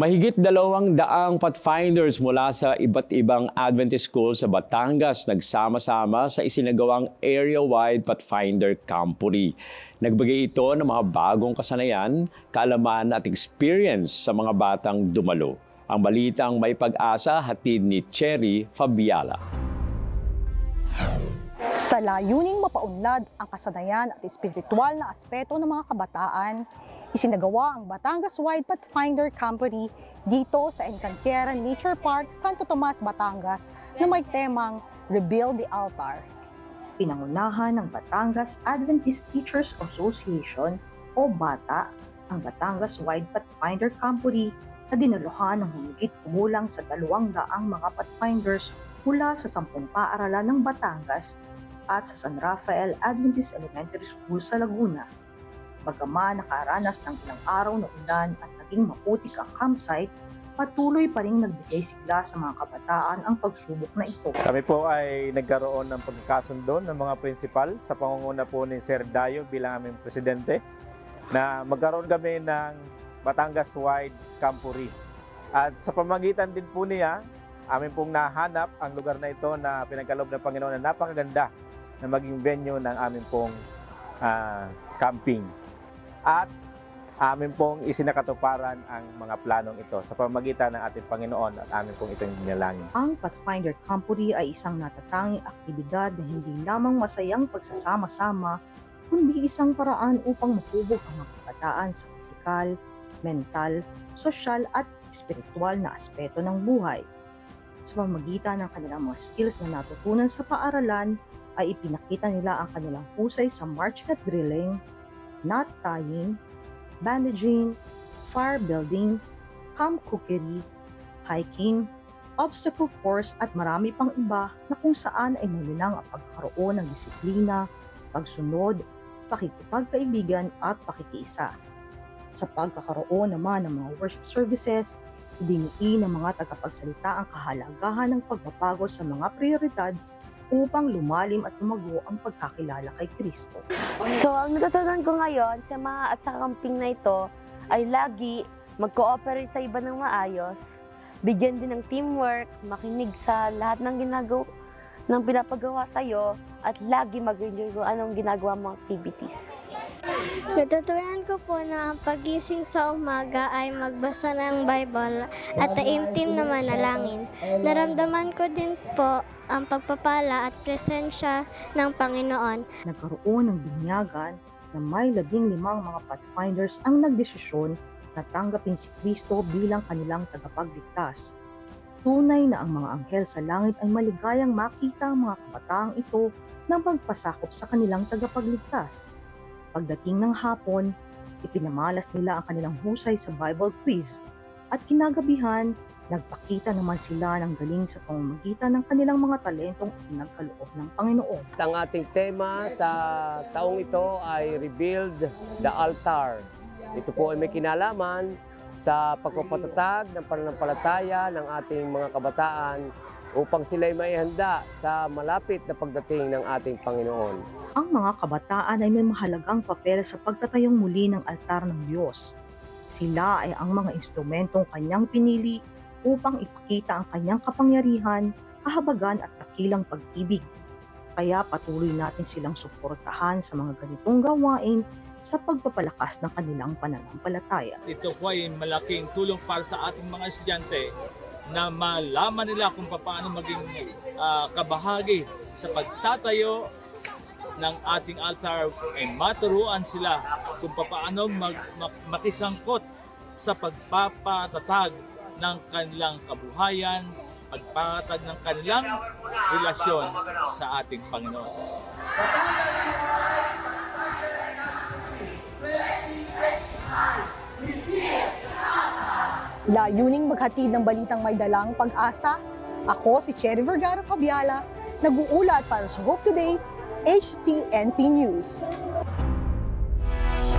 Mahigit dalawang daang pathfinders mula sa iba't ibang Adventist school sa Batangas nagsama-sama sa isinagawang area-wide Pathfinder Camporee. Nagbigay ito ng mga bagong kasanayan, kaalaman at experience sa mga batang dumalo. Ang balitang may pag-asa hatid ni Cherry Fabiala. Sa layuning mapaunlad ang kasanayan at espiritual na aspeto ng mga kabataan, isinagawa ang Batangas Wide Pathfinder Company dito sa Encantera Nature Park, Santo Tomas, Batangas na may temang Rebuild the Altar. pinangunahan ng Batangas Adventist Teachers Association o BATA ang Batangas Wide Pathfinder Camporee na dinaluhan ng humigit kumulang sa dalawang daang mga pathfinders mula sa sampung paaralan ng Batangas at sa San Rafael Adventist Elementary School sa Laguna. Bagaman nakaranas ng ilang araw na ulan at naging maputik ang campsite, patuloy pa rin nagbigay sigla sa mga kabataan ang pagsubok na ito. Kami po ay nagkaroon ng pagkakasundo ng mga prinsipal sa pangunguna po ni Sir Dayo bilang aming presidente na magkaroon kami ng Batangas Wide Camporee. At sa pamagitan din po niya, amin pong nahanap ang lugar na ito na pinagkaloob ng Panginoon na napakaganda na maging venue ng aming pong ah, camping. At amin pong isinakatuparan ang mga planong ito sa pamagitan ng ating Panginoon at amin pong itong dinalangin. Ang Pathfinder Camporee ay isang natatanging aktibidad na hindi lamang masayang pagsasama-sama, kundi isang paraan upang mahubog ang mga kabataan sa pisikal, mental, sosyal at espiritual na aspeto ng buhay. Sa pamagitan ng kanilang mga skills na natutunan sa paaralan, ay ipinakita nila ang kanilang husay sa marching at drilling, knot tying, bandaging, fire building, camp cookery, hiking, obstacle course at marami pang iba na kung saan ay nanilang ang pagkaroon ng disiplina, pagsunod, pakikipagkaibigan at pakikiisa. Sa pagkakaroon naman ng mga worship services, idiniin ng mga tagapagsalita ang kahalagahan ng pagbabago sa mga prioridad upang lumalim at lumago ang pagkakilala kay Kristo. So, ang natutunan ko ngayon sa mga at sa camping na ito ay lagi mag-cooperate sa iba ng maayos, bigyan din ng teamwork, makinig sa lahat ng ginagawa ng pinapagawa sa iyo at lagi mag-enjoy kung anong ginagawa mong activities. Natutunan ko po na ang pagising sa umaga ay magbasa ng Bible at taimtim na manalangin. Naramdaman ko din po ang pagpapala at presensya ng Panginoon. nagkaroon ng binyagan na may labing limang mga pathfinders ang nagdesisyon na tanggapin si Kristo bilang kanilang tagapagligtas. Tunay na ang mga anghel sa langit ay maligayang makita ang mga kabataang ito na magpasakop sa kanilang tagapagligtas. Pagdating ng hapon, ipinamalas nila ang kanilang husay sa Bible quiz at kinagabihan, nagpakita naman sila ng galing sa pamamagitan ng kanilang mga talentong pinagkaloob ng Panginoon. Ang ating tema sa taong ito ay Rebuild the Altar. Ito po ay may kinalaman sa pagpapatatag ng pananampalataya ng ating mga kabataan upang sila'y maihanda sa malapit na pagdating ng ating Panginoon. Ang mga kabataan ay may mahalagang papel sa pagtatayong muli ng altar ng Diyos. Sila ay ang mga instrumentong kanyang pinili upang ipakita ang kanyang kapangyarihan, kahabagan at dakilang pag-ibig. Kaya patuloy natin silang suportahan sa mga ganitong gawain sa pagpapalakas ng kanilang pananampalataya. ito po ay malaking tulong para sa ating mga estudyante na malaman nila kung paano maging ah, kabahagi sa pagtatayo ng ating altar ay maturuan sila kung paano mag, mak- makisangkot sa pagpapatatag ng kanilang kabuhayan, pagpatatag ng kanilang relasyon sa ating Panginoon. Layuning maghatid ng balitang may dalang pag-asa, ako si Cherry Vergara Fabiala, nag-uulat para sa Hope Today, HCNP News.